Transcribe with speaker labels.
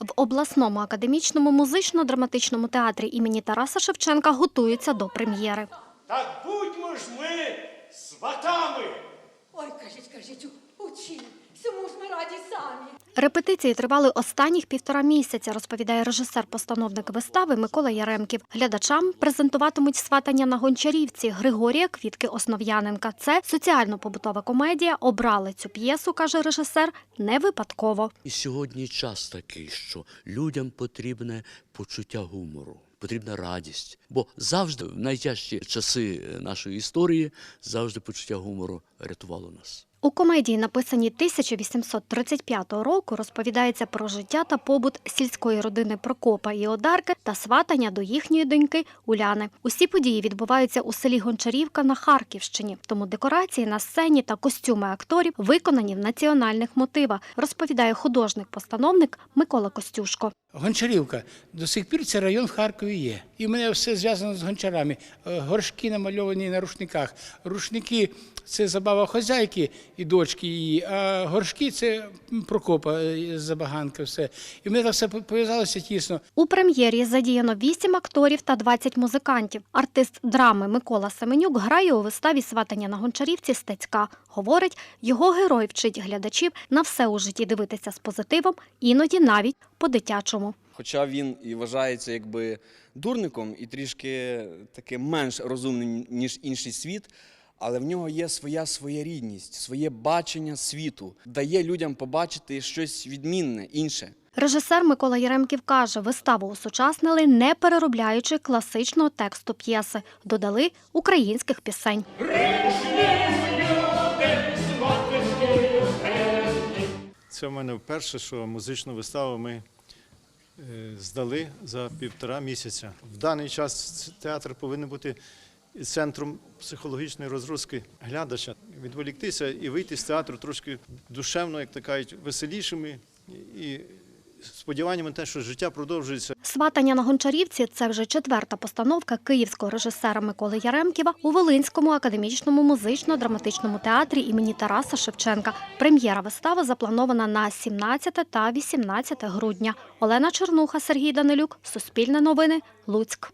Speaker 1: В обласному академічному музично-драматичному театрі імені Тараса Шевченка готуються до прем'єри.
Speaker 2: Так будьмо ж ми сватами.
Speaker 1: Репетиції тривали останніх півтора місяця, розповідає режисер-постановник вистави Микола Яремків. Глядачам презентуватимуть сватання на гончарівці Григорія Квітки Основ'яненка. Це соціально-побутова комедія. Обрали цю п'єсу, каже режисер, не випадково.
Speaker 3: І сьогодні час такий, що людям потрібне почуття гумору, потрібна радість. Бо завжди, в найтяжчі часи нашої історії, завжди почуття гумору рятувало нас.
Speaker 1: У комедії, написаній 1835 року, розповідається про життя та побут сільської родини Прокопа і Одарки та сватання до їхньої доньки Уляни. Усі події відбуваються у селі Гончарівка на Харківщині. Тому декорації на сцені та костюми акторів виконані в національних мотивах, розповідає художник-постановник Микола Костюшко.
Speaker 4: Гончарівка. До сих пір це район в Харкові є. І в мене все зв'язано з гончарами. Горшки намальовані на рушниках. Рушники це забава хозяйки і дочки її, а горшки це Прокопа е, забаганка. Все. І мене це все пов'язалося тісно.
Speaker 1: У прем'єрі задіяно 8 акторів та 20 музикантів. Артист драми Микола Семенюк грає у виставі сватання на гончарівці Стецька. Говорить, його герой вчить глядачів на все у житті дивитися з позитивом, іноді навіть по-дитячому.
Speaker 5: Хоча він і вважається якби дурником і трішки таки менш розумним, ніж інший світ, але в нього є своя своєрідність, своє бачення світу, дає людям побачити щось відмінне, інше.
Speaker 1: Режисер Микола Яремків каже, виставу осучаснили, не переробляючи класичного тексту п'єси, додали українських пісень.
Speaker 6: Це в мене вперше, що музичну виставу ми е, здали за півтора місяця. В даний час театр повинен бути центром психологічної розгрузки глядача, відволіктися і вийти з театру трошки душевно, як то кажуть, веселішими і сподіваннями те, що життя продовжується.
Speaker 1: Сватання на Гончарівці це вже четверта постановка київського режисера Миколи Яремківа у Волинському академічному музично-драматичному театрі імені Тараса Шевченка. Прем'єра вистави запланована на 17 та 18 грудня. Олена Чернуха, Сергій Данилюк, Суспільне новини, Луцьк.